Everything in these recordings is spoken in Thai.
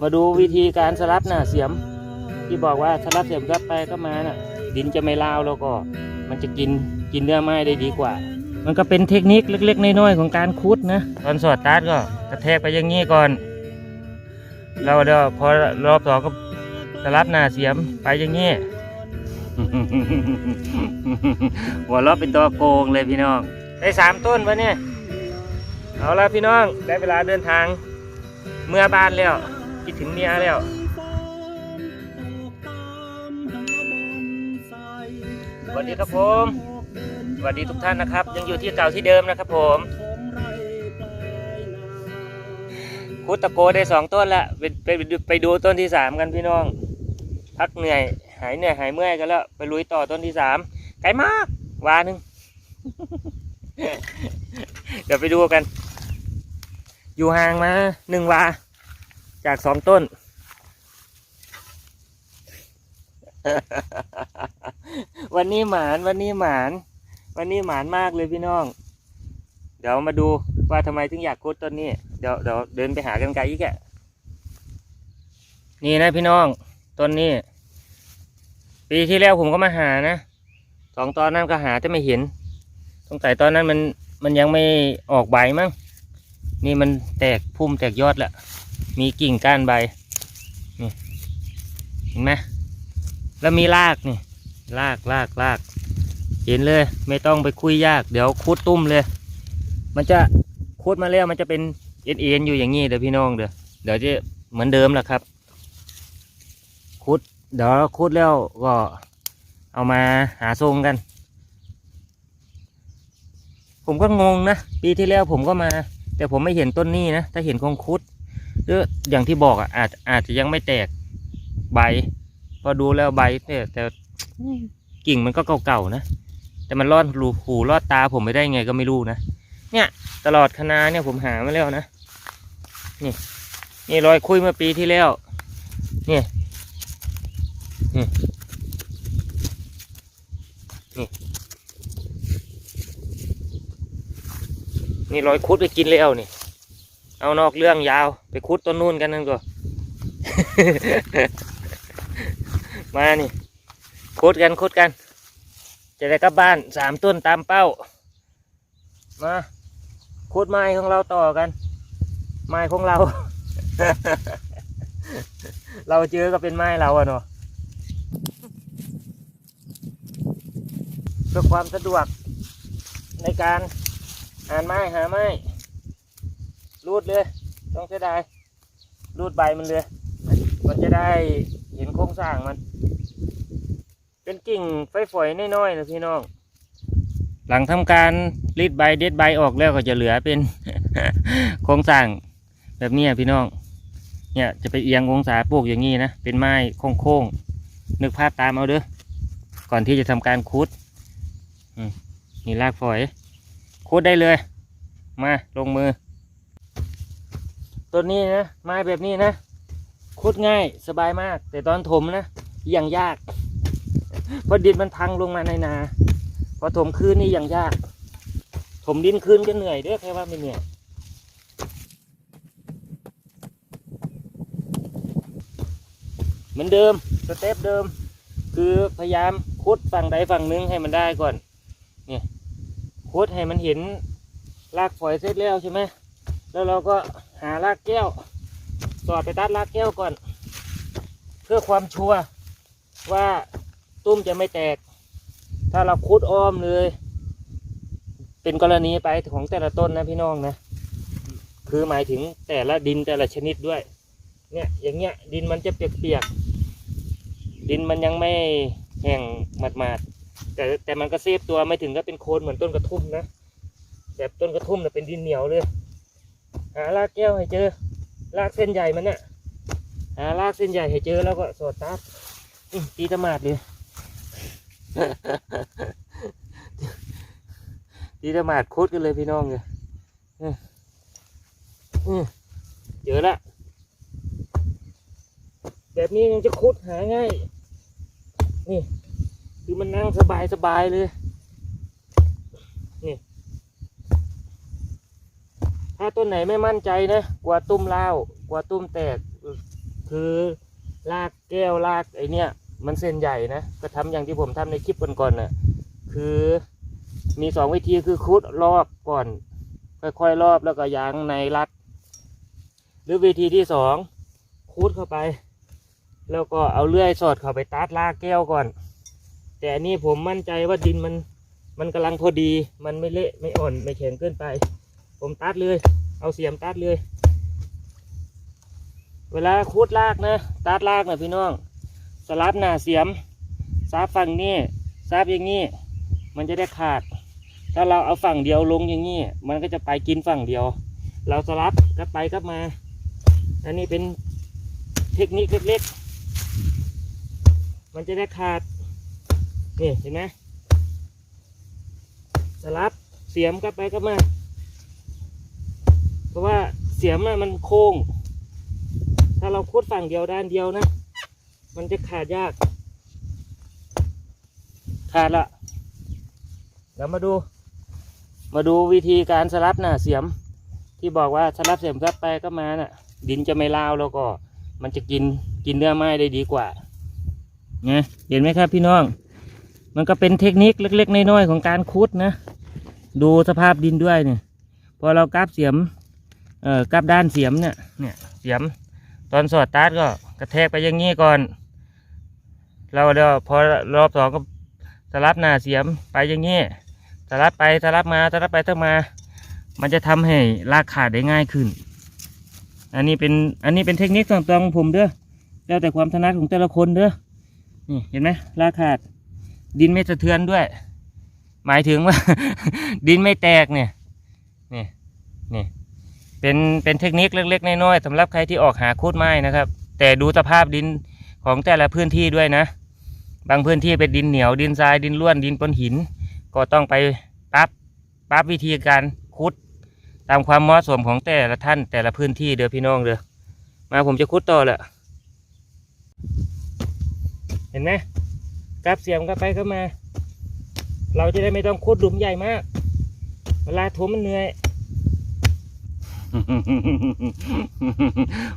มาดูวิธีการสลับหน้าเสียม ที่บอกว่าสลับเสียมกลับไปก็มาน่ะ ดินจะไม่ลาวแล้วก็ มันจะกินกินเนื้อไม้ได้ดีกว่า มันก็เป็นเทคนิคเล็กๆน้อยๆของการคุดนะตอนสอดตาร์ทก็กระแทกไปอย่างนี้ก่อนแล้วเดี๋ยวพอรอบสองก็สลับหน้าเสียมไปอย่างนี้หัวเราะเป็นตัวโกงเลยพี่น้อง ได้สามต้นวะเนี่ย เอาละพี่น้องได้เวลาเดินทาง เมื่อบ้านแล้ว คิดถึงเมียแล้วสวัสดีครับผมสวัสดีทุกท่านนะครับ ยังอยู่ที่เก่าที่เดิมนะครับ ผมคุดตะโกได้สองต้นละไปไปไปดูต้นที่สามกันพี่น้อง พักเหนื่อย หายเหนื่อยหายเมื่อยกันแล้ว ไปลุยต่อต้นที่สามไกลมากวาหนึ่งเดี๋ยวไปดูกัน อยู่ห่างมาหนึ่งวา จากสองต้น วันนี้หมานวันนี้หมาน วันนี้หมานมากเลยพี่น้อง เดี๋ยวมาดูว่าทำไมถึงอยากคุดต้นนี้ เดี๋ยวเดี๋ยวเดินไปหากันไกลอีกอะนี่นะพี่น้องต้นนี้ ปีที่แล้วผมก็มาหานะสองตอนนั้นก็หาแต่ไม่เห็นสงสัยตอนนั้นมันมันยังไม่ออกใบมั้งนี่มันแตกพุ่มแตกยอดแล้ว มีกิ่งก้านใบนี่เห็นไหมแล้วมีรากนี่รากรากรากเห็นเลย ไม่ต้องไปคุยยาก เดี๋ยวคุดตุ้มเลย มันจะคุดมาแล้วมันจะเป็นเอ็นเอ็นอยู่อย่างนี้เดี๋ยวพี่น้องเดี๋ยวเดี๋ยวจะเหมือนเดิมแหละครับคุดเดี๋ยวคุดแล้วก็เอามาหาทรงกัน ผมก็งงนะ ปีที่แล้วผมก็มา แต่ผมไม่เห็นต้นนี้นะ ถ้าเห็นคงคุด หรืออย่างที่บอกอะอาจอาจจะยังไม่แตกใบ พอดูแล้วใบเนี่ยแต่กิ่งมันก็เก่าๆนะ แต่มันรอดรูหูรอดตาผมไม่ได้ไงก็ไม่รู้นะเนี่ย ตลอดคณะเนี่ยผมหามาแล้วนะนี่นี่รอยคุยเมื่อปีที่แล้วนี่นี่นี่นี่รอยคุดไปกินแล้วนี่ เอานอกเรื่องยาว ไปคุดต้นนู่นกันนั่นก็มานี่คุดกันคุดกัน จะได้กลับบ้านสามต้นตามเป้า มาคุดไม้ของเราต่อกัน ไม้ของเรา เราเจอก็เป็นไม้เราอะเนาะเพื่อความสะดวกในการหาไม้หาไม้ รูดเลย ต้องเสียดายรูดใบมันเลย มันจะได้เห็นโครงสร้างมัน เป็นกิ่งไฟฝอยน้อยๆนะพี่น้อง หลังทำการรีดใบเด็ดใบออกแล้วก็จะเหลือเป็น โครงสร้างแบบนี้พี่น้อง เนี่ยจะไปเอียงองศาปลูกอย่างนี้นะ เป็นไม้โค้งๆนึกภาพตามเอาเด้อ ก่อนที่จะทำการคุดนี่รากฝอยคุดได้เลย มาลงมือ ต้นนี้นะไม้แบบนี้นะคุดง่ายสบายมาก แต่ตอนถมนะยังยากเพราะดินมันพังลงมาในนาพอถมคืนนี่ยังยาก ถมดินคืนก็เหนื่อยด้อแค่ว่าไม่เหนื่อยเหมือนเดิมสเต็ปเดิม คือพยายามคุดฝั่งใดฝั่งหนึงให้มันได้ก่อนเนี่ยคุดให้มันเห็นรากฝอยเสร็จแล้วใช่ไหมแล้วเราก็ หารากแก้ว สอดไปตัดรากแก้วก่อน เพื่อความชัวร์ว่าตุ้มจะไม่แตก ถ้าเราคุดอ้อมเลย เป็นกรณีไปของแต่ละต้นนะพี่น้องนะ คือหมายถึงแต่ละดินแต่ละชนิดด้วย เนี่ยอย่างเงี้ยดินมันจะเปียกๆ ดินมันยังไม่แห้งหมาดๆ แต่แต่มันก็เซฟตัวไม่ถึงก็เป็นโคลนเหมือนต้นกระทุ่มนะ แบบต้นกระทุ่มนะเป็นดินเหนียวเลย หารากแก้วให้เจอ รากเส้นใหญ่มันเนี่ยหารากเส้นใหญ่ให้เจอแล้วก็สอดตัดตีตะมาดเลยตีตะมาดคุดกันเลยพี่น้องเลยเจอละแบบนี้ยังจะคุดหาง่าย นี่ คือมันนั่งสบายสบายเลย นี่ ถ้าต้นไหนไม่มั่นใจนะกลัวตุ้มเล่ากลัวตุ้มแตก คือลากแก้วลากไอเนี้ยมันเส้นใหญ่นะก็ทำอย่างที่ผมทำในคลิปก่อนๆน่ะคือมีสองวิธีคือคุดรอบก่อน ค่อยๆรอบแล้วก็ยางในรัด หรือวิธีที่สองคูดเข้าไป แล้วก็เอาเลื่อยสอดเข้าไปตัดลากแก้วก่อน แต่อันนี้ผมมั่นใจว่าดินมันมันกำลังพอดีมันไม่เละไม่อ่อนไม่แข็งเกินไป ผมตัดเลย เอาเสียมตัดเลย เวลาคูดลากนะ ตัดลากนะพี่น้อง สลับหน้าเสียมซับฝั่งนี้ซับอย่างนี้ มันจะได้ขาด ถ้าเราเอาฝั่งเดียวลงอย่างนี้ มันก็จะไปกินฝั่งเดียว เราสลับกลับไปกลับมา อันนี้เป็นเทคนิคเล็กๆ มันจะได้ขาด นี่เห็นไหมสลับเสียมกลับไปกลับมา เพราะว่าเสียมน่ะมันโค้ง ถ้าเราคุดฝั่งเดียวด้านเดียวนะ มันจะขาดยาก ขาดละเดี๋ยวมาดู มาดูวิธีการสลับหน้าเสียม ที่บอกว่าสลับเสียมกลับไปก็มาน่ะ ดินจะไม่ลาวแล้วก็ มันจะกินกินเนื้อไม้ได้ดีกว่าไงเห็นไหมครับพี่น้อง มันก็เป็นเทคนิคเล็ก ๆ น้อยๆของการคุดนะ ดูสภาพดินด้วยเนี่ย พอเรากราบเสียม เอ่อกราบด้านเสียมเนี่ยเนี่ยเสียม ตอนสอดตัดก็กระแทกไปอย่างนี้ก่อน เราเดี๋ยวพอรอบสองก็สลับหน้าเสียมไปอย่างนี้สลับไปสลับมาสลับไปสลับมา มันจะทำให้ลากขาดได้ง่ายขึ้น อันนี้เป็นอันนี้เป็นเทคนิคส่วนตัวของผมเด้อแล้วแต่ความถนัดของแต่ละคนเด้อนี่เห็นไหมลากขาดดินไม่สะเทือนด้วย หมายถึงว่า ดินไม่แตกเนี่ยนี่นี่ เป็นเป็นเทคนิคเล็กๆน้อยๆสำหรับใครที่ออกหาคูดไม้นะครับ แต่ดูสภาพดินของแต่ละพื้นที่ด้วยนะ บางพื้นที่เป็นดินเหนียวดินทรายดินร่วนดินปนหิน ก็ต้องไปปรับปรับวิธีการคุด ตามความเหมาะสมของแต่ละท่านแต่ละพื้นที่เด้อพี่น้องเด้อมาผมจะคุดต่อแหละเห็นไหมกลับเสียมกลับไปก็มา เราจะได้ไม่ต้องคุดหลุมใหญ่มาก เวลาถมมันเหนื่อย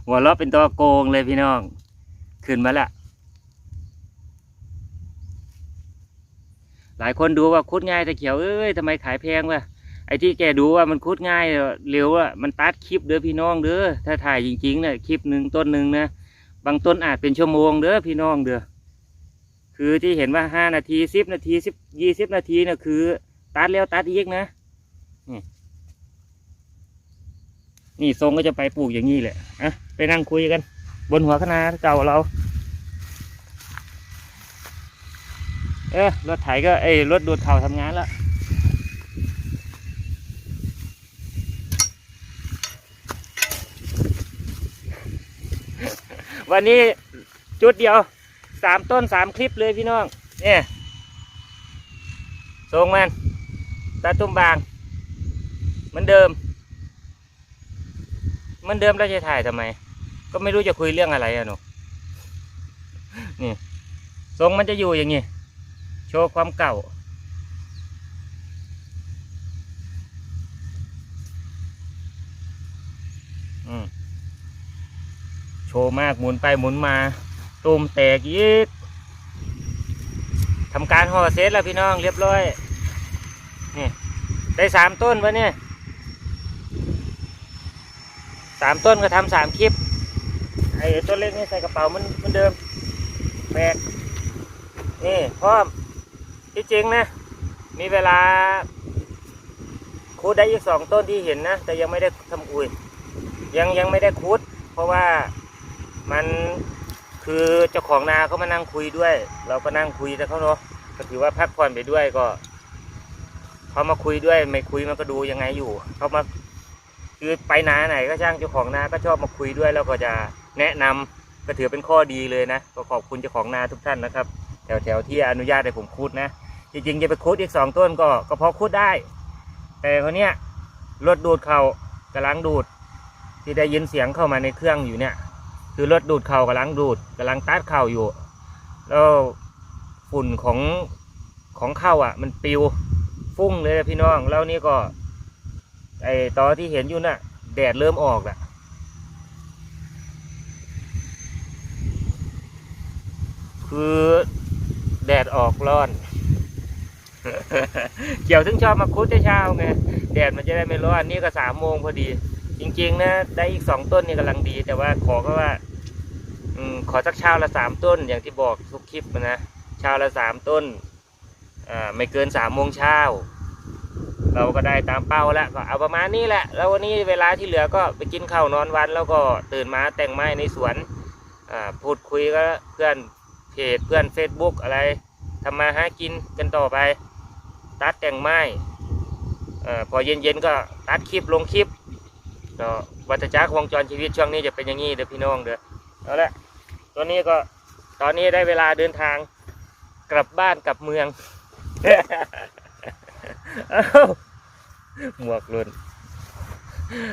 หัวเราะเป็นตัวโกงเลยพี่น้อง ขึ้นมาละหลายคนดูว่าคุดง่ายแต่เขียวเอ้ยทำไมขายแพงวะไอ้ที่แกดูว่ามันคุดง่ายเร็วอะมันตัดคลิปเด้อพี่น้องเด้อถ้าถ่ายจริงๆเนี่ยคลิปหนึ่งต้นหนึ่งนะบางต้นอาจเป็นชั่วโมงเด้อพี่น้องเด้อคือที่เห็นว่าห้านาทีสิบนาทีสิบยี่สิบนาทีเนี่ยคือ ตัดแล้วตัดอีกนะ นี่ทรงก็จะไปปลูกอย่างนี้แหละอะไปนั่งคุยกัน บนหัวคณะเก่าเรา เออรถไถก็เอ้รถดูดเข่าทำงานแล้ววันนี้จุดเดียวสามต้นสามคลิปเลยพี่น้อง เนี่ยทรงมันตาตุ้มบาง เหมือนเดิม เหมือนเดิมแล้วจะถ่ายทำไม ก็ไม่รู้จะคุยเรื่องอะไรอะหนูนี่ทรงมันจะอยู่อย่างงี้ โชว์ความเก่าอืมโชว์มากหมุนไปหมุนมาตูมแตกอีกทำการห่อเซตแล้วพี่น้องเรียบร้อย นี่ ได้สามต้นวะเนี่ยสามต้นก็ทำสามคลิปไอ้ต้นเล็กนี่ใส่กระเป๋ามันมันเดิมแบกนี่พร้อมที่จริงนะ มีเวลาคูดได้อีกสองต้นที่เห็นนะ แต่ยังไม่ได้ทำอุ่ยยังยังไม่ได้คุด เพราะว่ามันคือเจ้าของนาเขามานั่งคุยด้วย เราก็นั่งคุยแต่เขาเนาะก็ถือว่าพักผ่อนไปด้วยก็เขามาคุยด้วยไม่คุยมันก็ดูยังไงอยู่เขามา คือไปนาไหนก็ช่างเจ้าของนาก็ชอบมาคุยด้วยแล้วก็จะแนะนำก็ถือเป็นข้อดีเลยนะก็ขอบคุณเจ้าของนาทุกท่านนะครับ แถวแถวที่อนุญาตให้ผมคุดนะ จริงๆจะไปคุดอีกสองต้นก็ก็พอคุดได้ แต่คนเนี้ยรถดูดเขากำลังดูด ที่ได้ยินเสียงเข้ามาในเครื่องอยู่เนี่ย คือรถดูดเข่ากำลังดูดกำลังตัดเข่าอยู่ แล้วฝุ่นของของเข้าอะ มันปิวฟุ้งเลยพี่น้องแล้วนี่ก็ ไอตอนที่เห็นอยู่น่ะ แดดเริ่มออกละคือแดดออกร้อนเกี่ยวถึงชอบมาคุดแต่เช้าไงแดดมันจะได้ไม่ร้อนนี่ก็สามโมงพอดี จริง ๆ นะ ได้อีกสองต้นนี่กำลังดี แต่ว่าขอก็ว่าอขอสักเช้าละสามต้น อย่างที่บอกทุกคลิปนะเช้าละสามต้นไม่เกินสามโมงเช้า เราก็ได้ตามเป้าแล้วก็เอาประมาณนี้แหละ แล้ววันนี้เวลาที่เหลือก็ไปกินข้าวนอนวัน แล้วก็ตื่นมาแต่งไม้ในสวนอ่าพูดคุยก็เพื่อนเพจเพื่อน Facebook อะไรทำมาหากินกันต่อไป ตัดแต่งไม้อ่าพอเย็นๆก็ตัดคลิปลงคลิปก็วัฏจักรวงจรชีวิตช่วงนี้จะเป็นอย่างนี้เด้อพี่น้องเด้อเอาละตัวนี้ก็ตอนนี้ได้เวลาเดินทางกลับบ้านกลับเมือง เอ้าหมวกหลุน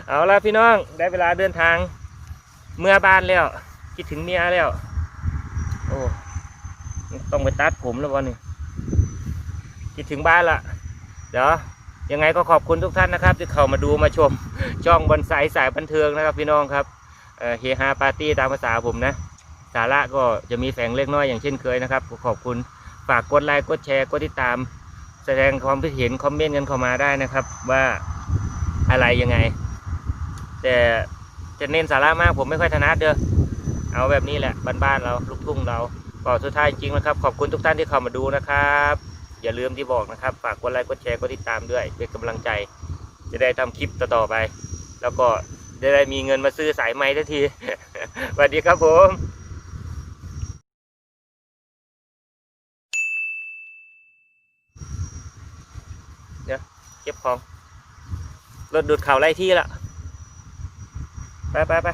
เอาละพี่น้องได้เวลาเดินทาง เมื่อบ้านแล้ว คิดถึงเมียแล้ว โอ้ต้องไปตัดผมแล้ววันนี้คิดถึงบ้านละเดี๋ยวยังไงก็ขอบคุณทุกท่านนะครับ ที่เข้ามาดูมาชมช่องบอนไซสายบันเทิงนะครับ พี่น้องครับเอ่อเฮฮาปาร์ตี้ตามภาษาผมนะ สาระก็จะมีแฝงเล็กน้อยอย่างเช่นเคยนะครับขอบคุณฝากกดไลค์กดแชร์กดติดตาม แสดงความคิดเห็นคอมเมนต์กันเข้ามาได้นะครับ ว่าอะไรยังไง แต่จะเน้นสาระมากผมไม่ค่อยถนัดเด้อเอาแบบนี้แหละบ้านๆเราลูกทุ่งเราก็สุดท้ายจริงๆนะครับ ขอบคุณทุกท่านที่เข้ามาดูนะครับ อย่าลืมที่บอกนะครับ ฝากกดไลค์กดแชร์กดติดตามด้วยเป็นกำลังใจ จะได้ทำคลิปต่อๆไป แล้วก็จะได้มีเงินมาซื้อสายไม้ทันทีสวัสดีครับผม เดี๋ยว เก็บของรถดูดเข่าไล่ที่ละไปไปไป